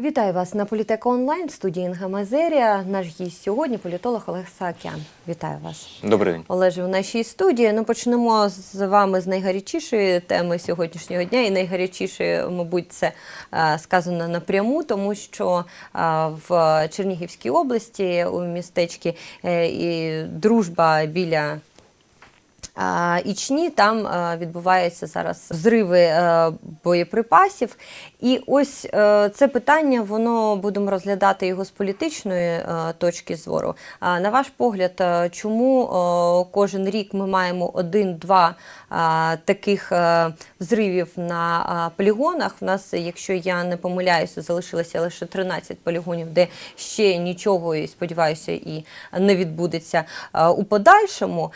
Вітаю вас на Політека онлайн в студії Інга Мазерія. Наш гість сьогодні політолог Олег Саакян. Вітаю вас. Добрий день. Олеже, в нашій студії. Ну, почнемо з вами з найгарячішої теми сьогоднішнього дня. І найгарячіше, мабуть, це е, сказано напряму, тому що е, в Чернігівській області у містечці е, і дружба біля. Ічні там е, відбуваються зараз зриви е, боєприпасів. І ось е, це питання, воно будемо розглядати його з політичної точки зору. На ваш погляд, чому кожен рік ми маємо один-два таких взривів на е, полігонах? У нас, якщо я не помиляюся, залишилося лише 13 полігонів, де ще нічого, і сподіваюся, і не відбудеться е, у подальшому.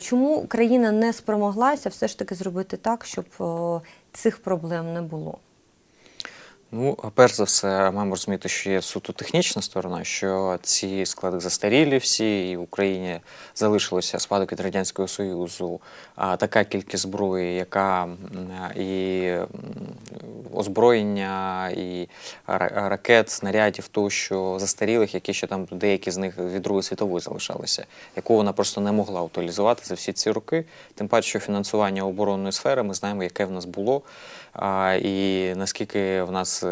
Чому Україна не спромоглася все ж таки зробити так, щоб цих проблем не було? Ну, перш за все, маємо розуміти, що є суто технічна сторона, що ці склади застарілі всі, і в Україні залишилося спадок від Радянського Союзу, а така кількість зброї, яка і озброєння, і ракет, снарядів, тощо застарілих, які ще там деякі з них від Другої світової залишалися, яку вона просто не могла утилізувати за всі ці роки. Тим паче, що фінансування оборонної сфери ми знаємо, яке в нас було, і наскільки в нас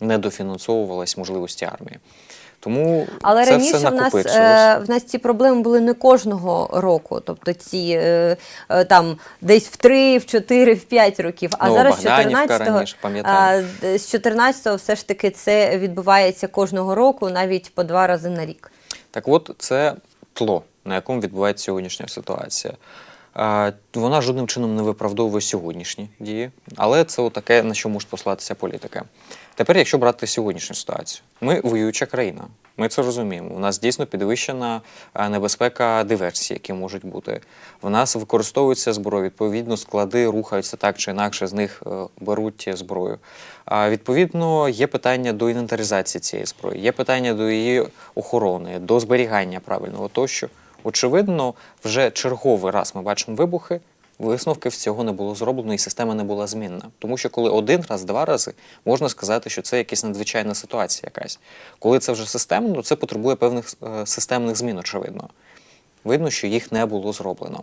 недофінансовувалась можливості армії. Тому Але це раніше все в нас, е, в нас ці проблеми були не кожного року, тобто ці е, е, там десь в 3, в 4, в 5 років. А Ну, зараз з 14-го, раніше, а, з 14-го все ж таки це відбувається кожного року, навіть по два рази на рік. Так от, це тло, на якому відбувається сьогоднішня ситуація. Вона жодним чином не виправдовує сьогоднішні дії, але це таке, на що може послатися політика. Тепер, якщо брати сьогоднішню ситуацію, ми воююча країна. Ми це розуміємо. У нас дійсно підвищена небезпека диверсій, які можуть бути. В нас використовується зброя, відповідно, склади рухаються так чи інакше, з них е, беруть зброю. А відповідно, є питання до інвентаризації цієї зброї, є питання до її охорони, до зберігання правильного тощо. Очевидно, вже черговий раз ми бачимо вибухи. Висновки з цього не було зроблено, і система не була змінна. Тому що коли один раз, два рази, можна сказати, що це якась надзвичайна ситуація якась. Коли це вже системно, це потребує певних е, системних змін, очевидно. Видно, що їх не було зроблено.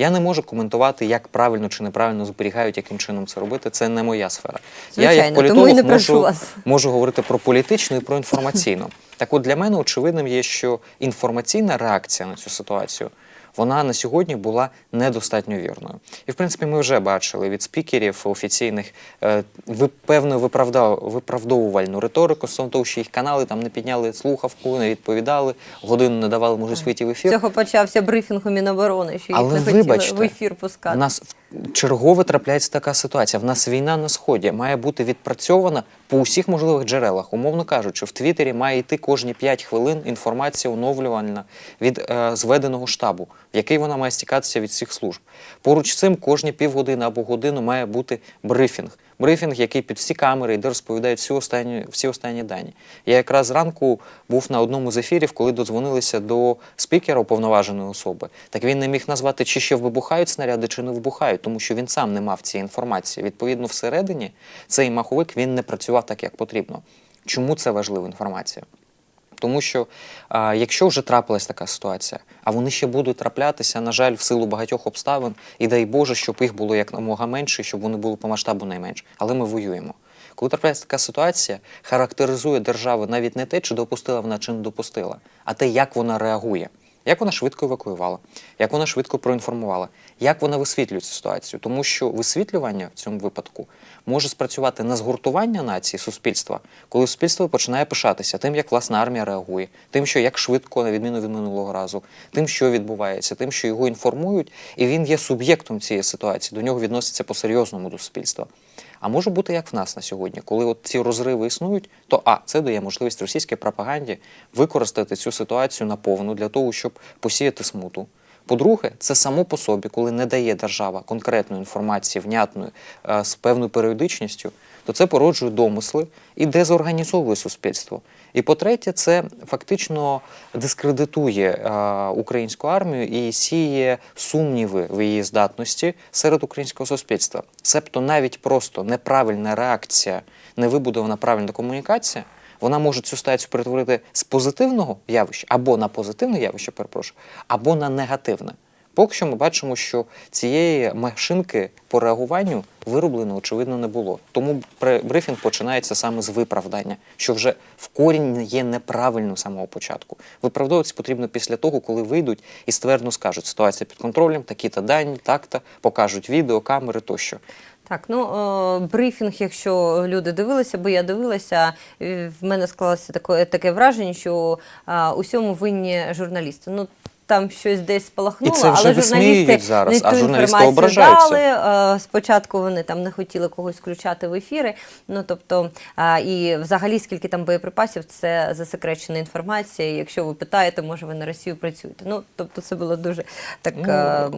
Я не можу коментувати, як правильно чи неправильно зберігають, яким чином це робити. Це не моя сфера. я, як політолог тому і не можу, вас. можу говорити про політичну і про інформаційну. Так от для мене очевидним є, що інформаційна реакція на цю ситуацію вона на сьогодні була недостатньо вірною. І в принципі, ми вже бачили від спікерів офіційних е, ви- певну виправдав, виправдовувальну риторику стосовно того, що їх канали там не підняли слухавку, не відповідали, годину не давали можливість вийти в ефір. цього почався брифінг у Міноборони, що їх Але не хотіли вибачте, в ефір пускати. Нас чергово трапляється така ситуація. В нас війна на сході має бути відпрацьована по усіх можливих джерелах. Умовно кажучи, в Твіттері має йти кожні 5 хвилин інформація оновлювальна від е, зведеного штабу, в який вона має стікатися від всіх служб. Поруч з цим кожні півгодини або годину має бути брифінг. Брифінг, який під всі камери, йде, розповідають всі останні, всі останні дані. Я якраз зранку був на одному з ефірів, коли додзвонилися до спікера уповноваженої особи. Так він не міг назвати, чи ще вибухають снаряди, чи не вибухають, тому що він сам не мав цієї інформації. Відповідно, всередині цей маховик він не працював так, як потрібно. Чому це важлива інформація? Тому що а, якщо вже трапилась така ситуація, а вони ще будуть траплятися, на жаль, в силу багатьох обставин, і дай Боже, щоб їх було якомога менше, щоб вони були по масштабу найменше. Але ми воюємо. Коли трапляється така ситуація, характеризує державу навіть не те, чи допустила вона, чи не допустила, а те, як вона реагує. Як вона швидко евакуювала, як вона швидко проінформувала, як вона висвітлює цю ситуацію, тому що висвітлювання в цьому випадку може спрацювати на згуртування нації суспільства, коли суспільство починає пишатися тим, як власна армія реагує, тим, що як швидко, на відміну від минулого разу, тим, що відбувається, тим, що його інформують, і він є суб'єктом цієї ситуації, до нього відноситься по-серйозному до суспільства. А може бути як в нас на сьогодні, коли от ці розриви існують, то а це дає можливість російській пропаганді використати цю ситуацію наповну для того, щоб посіяти смуту. По-друге, це само по собі, коли не дає держава конкретної інформації, внятної е, з певною періодичністю, то це породжує домисли і дезорганізовує суспільство. І по-третє, це фактично дискредитує е, українську армію і сіє сумніви в її здатності серед українського суспільства. Себто навіть просто неправильна реакція невибудована правильна комунікація, вона може цю ситуацію перетворити з позитивного явища або на позитивне явище, перепрошую, або на негативне. Поки що ми бачимо, що цієї машинки по реагуванню вироблено, очевидно, не було. Тому брифінг починається саме з виправдання, що вже в корінь є неправильно з самого початку. Виправдовуватися потрібно після того, коли вийдуть і ствердно скажуть, ситуація під контролем, такі-то дані, так-то, покажуть відео, камери тощо. Так, ну е, брифінг, якщо люди дивилися, бо я дивилася, в мене склалося таке, таке враження, що е, усьому винні журналісти. Ну там щось десь спалахнуло, І це вже але висміюють журналісти зараз, не а ту журналісти інформацію ображаються. дали. Е, Спочатку вони там не хотіли когось включати в ефіри. Ну тобто, і взагалі скільки там боєприпасів, це засекречена інформація. Якщо ви питаєте, може ви на Росію працюєте. Ну тобто, це було дуже так Ну, е,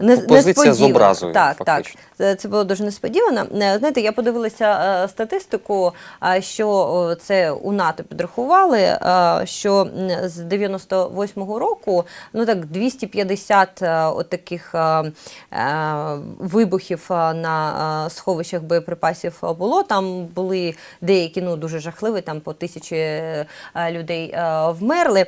е, не, позиція з несподівано. образою, Так, фактично. так. Е, Це було дуже несподівано. Е, Знаєте, я подивилася е, статистику, що о, це у НАТО підрахували, е, що м, з 98-го року ну так 250 е, от таких е, е, вибухів на сховищах боєприпасів було. Там були деякі ну дуже жахливі, там по тисячі людей вмерли.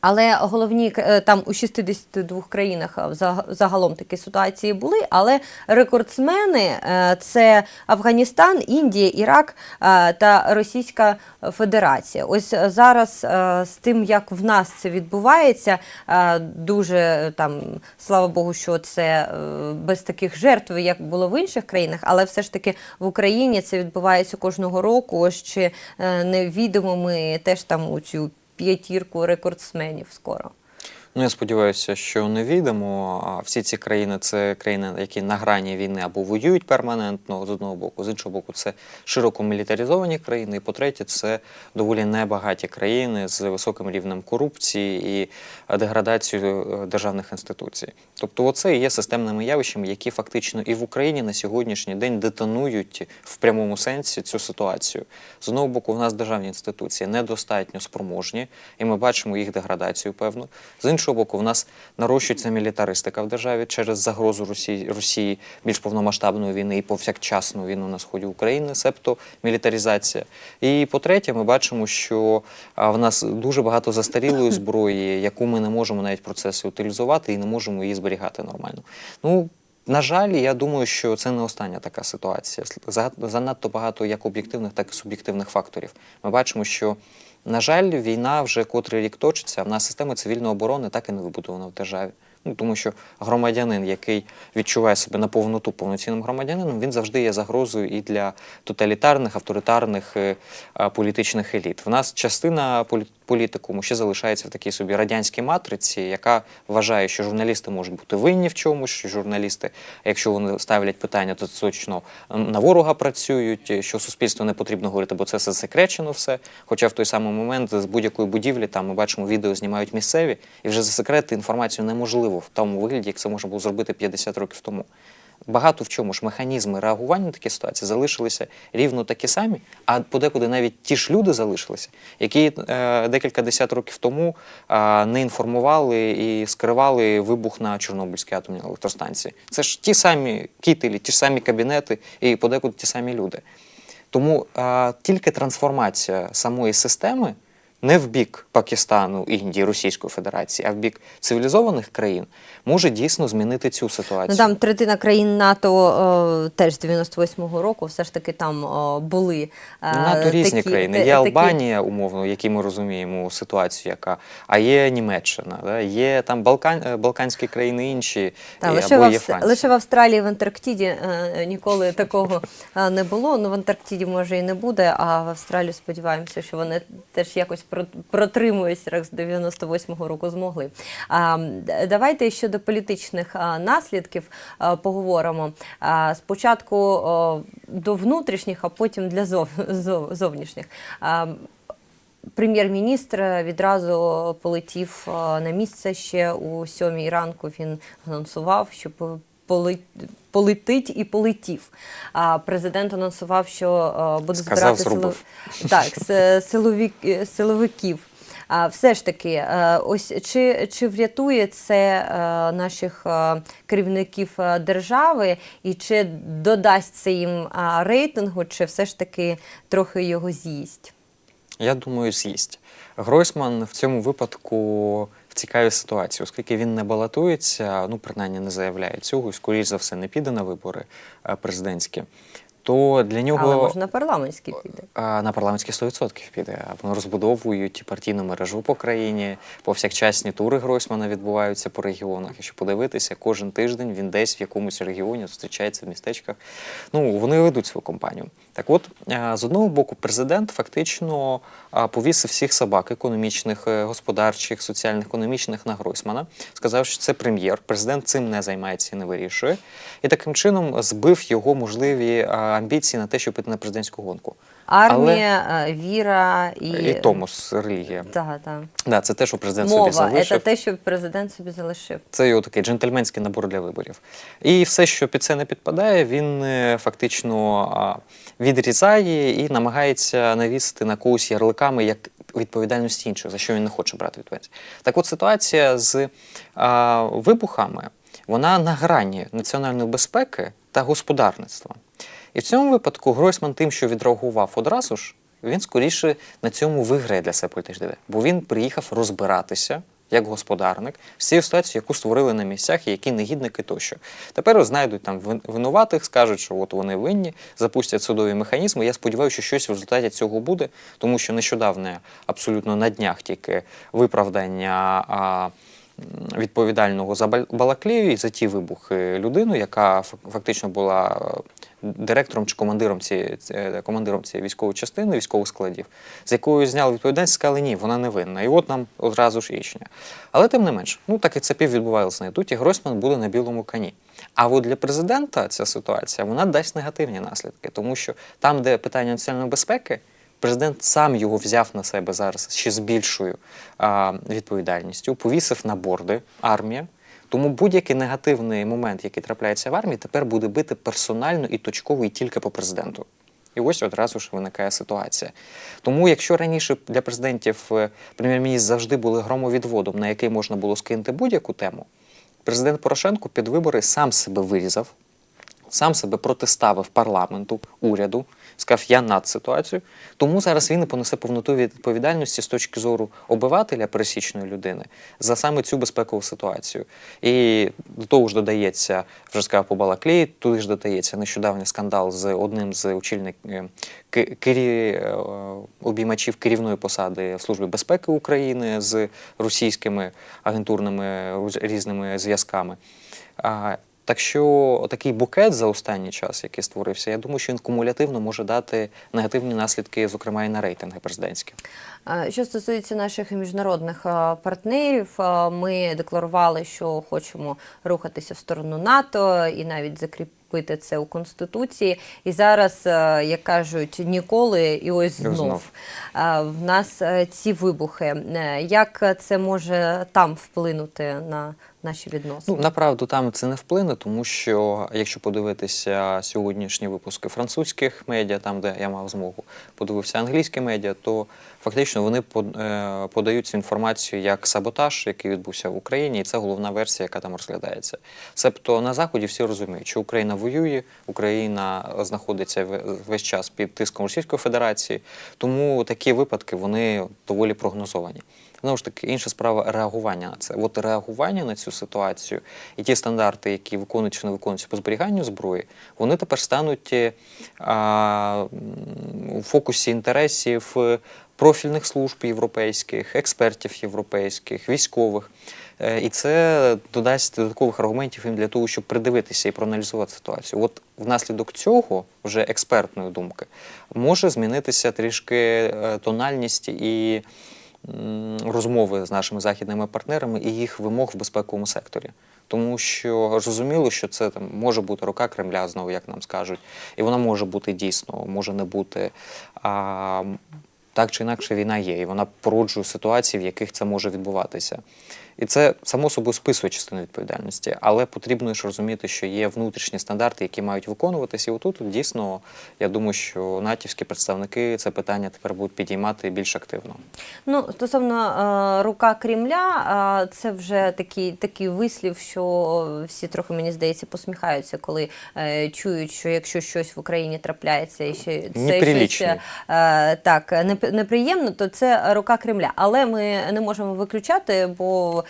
Але головні е, там у 62 країнах е, загалом такі ситуації були. Але рекордсмени е, це Афганістан, Індія, Ірак та Російська Федерація. Ось зараз з тим, як в нас це відбувається, дуже там слава Богу, що це без таких жертв, як було в інших країнах, але все ж таки в Україні це відбувається кожного року. Ось ще е, невідомо ми теж там у цю п'ятірку рекордсменів скоро. Ну, я сподіваюся, що не війдемо. Всі ці країни це країни, які на грані війни або воюють перманентно з одного боку, з іншого боку, це широко мілітаризовані країни. І по-третє, це доволі небагаті країни з високим рівнем корупції і деградацією е, державних інституцій. Тобто, оце є системними явищами, які фактично і в Україні на сьогоднішній день детонують в прямому сенсі цю ситуацію. З одного боку, в нас державні інституції недостатньо спроможні, і ми бачимо їх деградацію певну. З іншого боку, в нас нарощується мілітаристика в державі через загрозу Росії, Росії більш повномасштабної війни і повсякчасну війну на сході України, себто мілітаризація. І по-третє, ми бачимо, що в нас дуже багато застарілої зброї, яку ми не можемо навіть в процесі утилізувати і не можемо її зберігати нормально. Ну, на жаль, я думаю, що це не остання така ситуація. За- Занадто багато як об'єктивних, так і суб'єктивних факторів. Ми бачимо, що, на жаль, війна вже котрий рік точиться, в нас система цивільної оборони так і не вибудована в державі. Ну, тому що громадянин, який відчуває себе на повноту повноцінним громадянином, він завжди є загрозою і для тоталітарних, авторитарних е, е, політичних еліт. В нас частина полі- політикуму ще залишається в такій собі радянській матриці, яка вважає, що журналісти можуть бути винні в чомусь, що журналісти, якщо вони ставлять питання, то точно на ворога працюють, що суспільству не потрібно говорити, бо це все засекречено все. Хоча в той самий момент з будь-якої будівлі там ми бачимо відео, знімають місцеві, і вже засекретити інформацію неможливо в тому вигляді, як це можна було зробити 50 років тому. Багато в чому ж механізми реагування на такі ситуації залишилися рівно такі самі, а подекуди навіть ті ж люди залишилися, які е, декілька десят років тому е, не інформували і скривали вибух на Чорнобильській атомній електростанції. Це ж ті самі кітелі, ті ж самі кабінети і подекуди ті самі люди. Тому е, тільки трансформація самої системи не в бік Пакистану, Індії, Російської Федерації, а в бік цивілізованих країн може дійсно змінити цю ситуацію. Ну там третина країн НАТО е, теж з 98-го року все ж таки там е, були. е, НАТО різні такі- країни. Є такі- Албанія, умовно, які ми розуміємо ситуацію, яка, а є Німеччина, да? є там Балкан, е, Балканські країни інші, Та, лише, в або є Франція. лише в Австралії, в Антарктиді е, ніколи такого е, не було. Ну, в Антарктиді може і не буде, а в Австралії сподіваємося, що вони теж якось про- протримуються, як з 98-го року змогли. Давайте щодо політичних наслідків поговоримо. Спочатку до внутрішніх, а потім для зов... зов- зовнішніх. Прем'єр-міністр відразу полетів на місце ще у сьомій ранку. Він анонсував, що полетить і полетів. А президент анонсував, що е, буде Сказав, збирати зробив. так, е, силовиків. А все ж таки, е, ось чи, чи врятує це наших керівників держави, і чи додасть це їм рейтингу, чи все ж таки трохи його з'їсть? Я думаю, з'їсть. Гройсман в цьому випадку в цікавій ситуації, оскільки він не балотується, ну принаймні не заявляє цього, і скоріш за все не піде на вибори е, президентські. То для нього Але можна парламентський піде. На парламентські 100% піде. Вони розбудовують партійну мережу по країні. Повсякчасні тури Гройсмана відбуваються по регіонах. Якщо подивитися, кожен тиждень він десь в якомусь регіоні зустрічається в містечках. Ну вони ведуть свою кампанію. Так от, з одного боку, президент фактично а, повісив всіх собак економічних, е, господарчих, соціально-економічних на Гройсмана. Сказав, що це прем'єр. Президент цим не займається і не вирішує. І таким чином збив його можливі амбіції на те, щоб піти на президентську гонку. Армія, е, віра і, І томос, релігія. Так, так. Да, це те, що президент собі залишив. це те, що президент собі залишив. Це його такий джентльменський набор для виборів. І все, що під це не підпадає, він е, фактично відрізає і намагається навісити на когось ярликами як відповідальність інших, за що він не хоче брати відповідальність. Так от ситуація з а, вибухами, вона на грані національної безпеки та господарництва. І в цьому випадку Гройсман тим, що відреагував одразу ж, він скоріше на цьому виграє для себе політичний дебет. Бо він приїхав розбиратися як господарник з цією ситуацією, яку створили на місцях, і які негідники тощо. Тепер знайдуть там вин- винуватих, скажуть, що от вони винні, запустять судові механізми. Я сподіваюся, що щось в результаті цього буде, тому що нещодавно, абсолютно на днях тільки виправдання. А, Відповідального за Бал- Балаклію і за ті вибухи людину, яка фак- фактично була е, директором чи командиром цієї, командиром цієї військової частини, військових складів, з якою зняли відповідальність, сказали, ні, вона не винна. І от нам одразу ж рішення. Але тим не менш, ну так і це відбувалося на тут, і Гройсман буде на білому коні. А от для президента ця ситуація вона дасть негативні наслідки, тому що там, де питання національної безпеки, президент сам його взяв на себе зараз ще з більшою а, відповідальністю, повісив на борди армія. Тому будь-який негативний момент, який трапляється в армії, тепер буде бити персонально і точково і тільки по президенту. І ось одразу ж виникає ситуація. Тому, якщо раніше для президентів е, прем'єр-міністр завжди були громовідводом, на який можна було скинути будь-яку тему, президент Порошенко під вибори сам себе вирізав, сам себе протиставив парламенту, уряду, сказав, я над ситуацією. Тому зараз він і понесе повноту відповідальності з точки зору обивателя пересічної людини за саме цю безпекову ситуацію. І до того ж додається, вже сказав по Балаклії, туди ж додається нещодавній скандал з одним з очільників кері, е, обіймачів керівної посади Служби безпеки України з російськими агентурними різними зв'язками. Так що такий букет за останній час, який створився, я думаю, що він кумулятивно може дати негативні наслідки, зокрема і на рейтинги президентські. Е, Що стосується наших міжнародних е, партнерів, е, ми декларували, що хочемо рухатися в сторону НАТО і навіть закріпити це у конституції. І зараз, е, як кажуть, ніколи і ось знов. знов. Е, В нас е, ці вибухи. Як це може там вплинути на наші відносини? Ну, направду там це не вплине, тому що якщо подивитися сьогоднішні випуски французьких медіа, там де я мав змогу, подивився англійські медіа, то фактично вони под- подають цю інформацію як саботаж, який відбувся в Україні, і це головна версія, яка там розглядається. Себто на заході всі розуміють, що Україна воює, Україна знаходиться ве- весь час під тиском Російської Федерації, тому такі випадки вони доволі прогнозовані. Знову ж таки, інша справа реагування на це. От реагування на цю ситуацію і ті стандарти, які виконуються чи не виконуються по зберіганню зброї, вони тепер стануть е, а, у фокусі інтересів е, профільних служб європейських, експертів європейських, військових. Е, І це додасть додаткових аргументів їм для того, щоб придивитися і проаналізувати ситуацію. От внаслідок цього, вже експертної думки, може змінитися трішки е, тональність і розмови з нашими західними партнерами і їх вимог в безпековому секторі. Тому що зрозуміло, що це там може бути рука Кремля, знову як нам скажуть, і вона може бути дійсно, може не бути. А, так чи інакше війна є, і вона породжує ситуації, в яких це може відбуватися. І це само собою списує частину відповідальності, але потрібно ж розуміти, що є внутрішні стандарти, які мають виконуватися. І отут дійсно я думаю, що натівські представники це питання тепер будуть підіймати більш активно. Ну, стосовно е, рука Кремля, е, це вже такий, такий вислів, що всі трохи, мені здається, посміхаються, коли е, чують, що якщо щось в Україні трапляється і ще це щось так неп- неприємно, то це рука Кремля. Але ми не можемо виключати, бо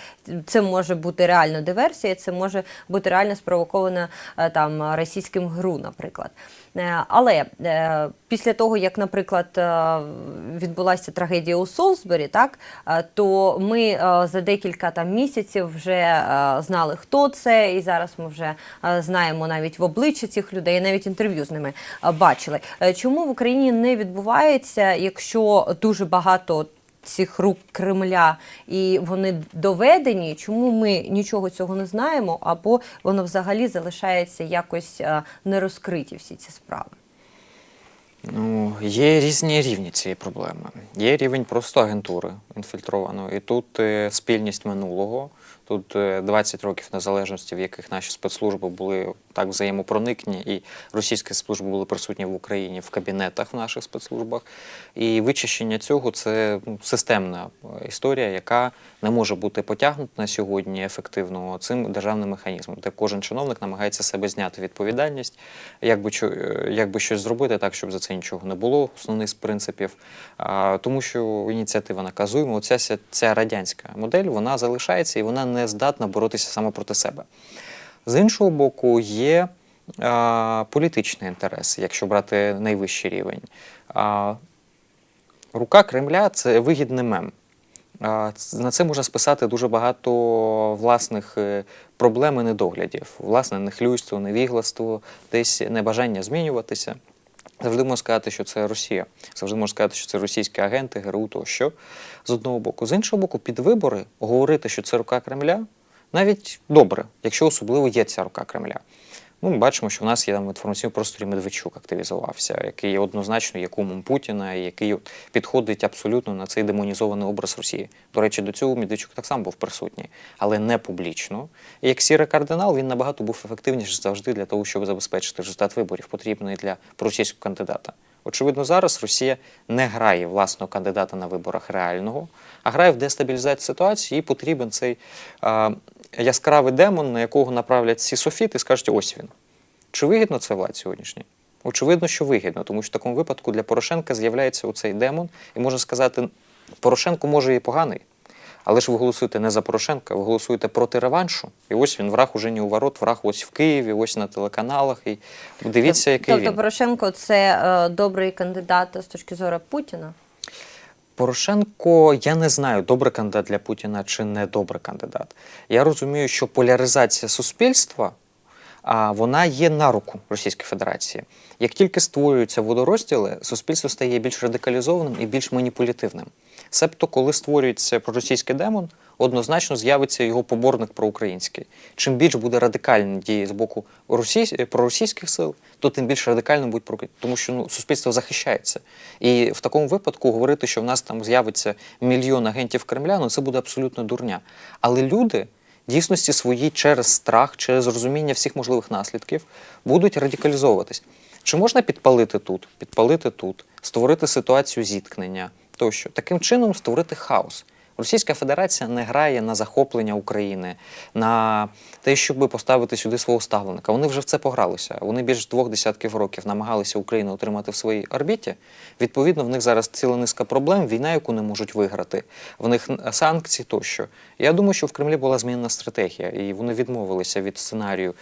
це може бути реально диверсія, це може бути реально спровокована е, там російським ГРУ, наприклад. Е, Але е, після того, як, наприклад, відбулася трагедія у Солсбері, так то ми за декілька там місяців вже знали, хто це, і зараз ми вже знаємо навіть в обличчя цих людей, навіть інтерв'ю з ними бачили. Чому в Україні не відбувається, якщо дуже багато цих рук Кремля і вони доведені, чому ми нічого цього не знаємо, або воно взагалі залишається якось е, не розкриті всі ці справи? Ну, є різні рівні цієї проблеми. Є рівень просто агентури інфільтрованої. І тут е, спільність минулого, тут е, 20 років незалежності, в яких наші спецслужби були так взаємопроникні, і російські служби були присутні в Україні в кабінетах в наших спецслужбах. І вичищення цього це ну, системна е, історія, яка не може бути потягнута на сьогодні ефективно цим державним механізмом, де кожен чиновник намагається себе зняти відповідальність, як би, е, щось зробити так, щоб за це нічого не було, основний з принципів. Тому що ініціатива наказуємо, оця ця радянська модель вона залишається і вона не здатна боротися саме проти себе. З іншого боку, є а, політичний інтерес, якщо брати найвищий рівень. А, рука Кремля це вигідний мем. На це можна списати дуже багато власних е, проблем і недоглядів, власне, нехлюйство, невігластво, десь небажання змінюватися. Завжди можна сказати, що це Росія. Завжди можна сказати, що це російські агенти, ГРУ тощо. З одного боку. З іншого боку, під вибори говорити, що це рука Кремля, навіть добре, якщо особливо є ця рука Кремля. Ну, ми бачимо, що в нас є там інформаційний просторі Медведчук активізувався, який однозначно є кумом Путіна, який підходить абсолютно на цей демонізований образ Росії. До речі, до цього Медведчук так само був присутній, але не публічно. І як сірий кардинал, він набагато був ефективніший завжди для того, щоб забезпечити результат виборів, потрібний для проросійського кандидата. Очевидно, зараз Росія не грає власного кандидата на виборах реального, а грає в дестабілізацію ситуації, і потрібен цей а, яскравий демон, на якого направлять всі софіти і скажуть, ось він. Чи вигідно це влад сьогоднішній? Очевидно, що вигідно, тому що в такому випадку для Порошенка з'являється оцей демон, і можна сказати, Порошенко може і поганий, але ж ви голосуєте не за Порошенка, ви голосуєте проти реваншу. І ось він враг уже не у ворот, враг ось в Києві, ось на телеканалах. І дивіться, який тобто він. Порошенко це е, добрий кандидат з точки зору Путіна. Порошенко, я не знаю, добрий кандидат для Путіна чи не добрий кандидат. Я розумію, що поляризація суспільства вона є на руку Російської Федерації. Як тільки створюються водорозділи, суспільство стає більш радикалізованим і більш маніпулятивним. Себто, коли створюється проросійський демон, однозначно з'явиться його поборник проукраїнський. Чим більш буде радикальні дії з боку російсь... проросійських сил, то тим більш радикально будуть про тому, що ну, суспільство захищається. І в такому випадку говорити, що в нас там з'явиться мільйон агентів Кремля, ну це буде абсолютно дурня. Але люди дійсності свої через страх, через розуміння всіх можливих наслідків будуть радикалізовуватись. Чи можна підпалити тут, підпалити тут, створити ситуацію зіткнення тощо? Таким чином створити хаос. Російська Федерація не грає на захоплення України, на те, щоб поставити сюди свого ставленика. Вони вже в це погралися. Вони більш двох десятків років намагалися Україну отримати в своїй орбіті. Відповідно, в них зараз ціла низка проблем, війна, яку не можуть виграти, в них санкції тощо. Я думаю, що в Кремлі була змінена стратегія, і вони відмовилися від сценарію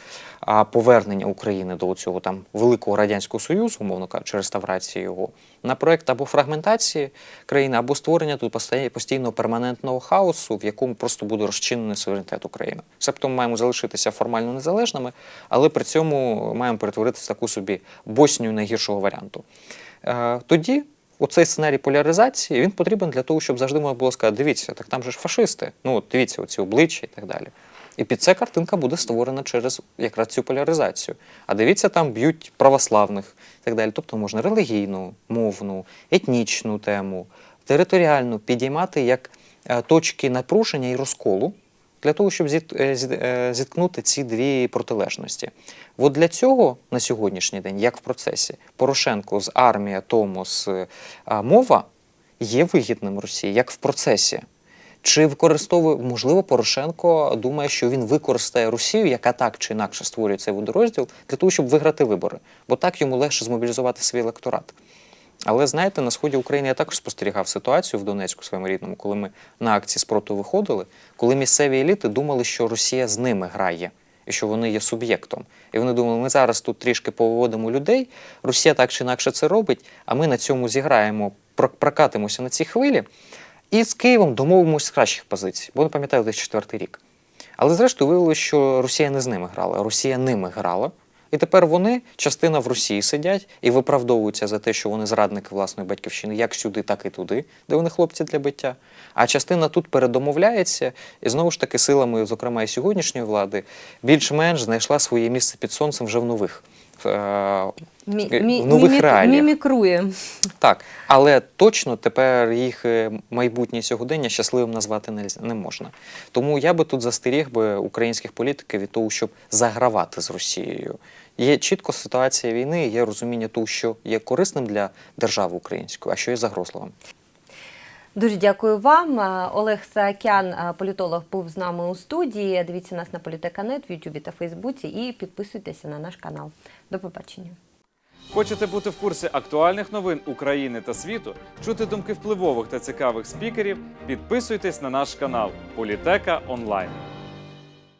повернення України до цього там великого радянського союзу, умовно кажучи, реставрації його на проект або фрагментації країни, або створення тут постійного перманентного хаосу, в якому просто буде розчинений суверенітет України. Себто ми маємо залишитися формально незалежними, але при цьому маємо перетворитися в таку собі Боснію найгіршого варіанту. Е, Тоді оцей сценарій поляризації він потрібен для того, щоб завжди можна було сказати: дивіться, так там же ж фашисти, ну от дивіться, оці обличчя і так далі. І під це картинка буде створена через якраз цю поляризацію. А дивіться, там б'ють православних і так далі. Тобто можна релігійну, мовну, етнічну тему, територіальну підіймати як е, точки напруження і розколу для того, щоб е, е, зіткнути ці дві протилежності. От для цього на сьогоднішній день, як в процесі, Порошенко з армія, Томос, мова є вигідним Росії, як в процесі. Чи використовує, можливо, Порошенко думає, що він використає Росію, яка так чи інакше створює цей водорозділ, для того, щоб виграти вибори, бо так йому легше змобілізувати свій електорат. Але знаєте, на сході України я також спостерігав ситуацію в Донецьку своєму рідному, коли ми на акції спроту виходили, коли місцеві еліти думали, що Росія з ними грає і що вони є суб'єктом. І вони думали, ми зараз тут трішки повиводимо людей, Росія так чи інакше це робить, а ми на цьому зіграємо, прокатимося на цій хвилі, і з Києвом домовимося з кращих позицій, бо не пам'ятаю 2004 рік. Але зрештою виявилося, що Росія не з ними грала, Росія ними грала. І тепер вони, частина в Росії сидять і виправдовуються за те, що вони зрадники власної батьківщини, як сюди, так і туди, де вони хлопці для биття. А частина тут передомовляється, і знову ж таки силами, зокрема і сьогоднішньої влади, більш-менш знайшла своє місце під сонцем вже в нових. Е, Мі- нових мімік- реаліях. Мімікрує. Так, але точно тепер їх е, майбутнє сьогодення щасливим назвати не можна. Тому я би тут застеріг би українських політиків від того, щоб загравати з Росією. Є чітко ситуація війни, є розуміння того, що є корисним для держави української, а що є загрозливим. Дуже дякую вам. Е, Олег Саакян, е, політолог, був з нами у студії. Дивіться нас на Політека.нет в Ютубі та Фейсбуці і підписуйтеся на наш канал. До побачення. Хочете бути в курсі актуальних новин України та світу, чути думки впливових та цікавих спікерів? Підписуйтесь на наш канал Політека Онлайн.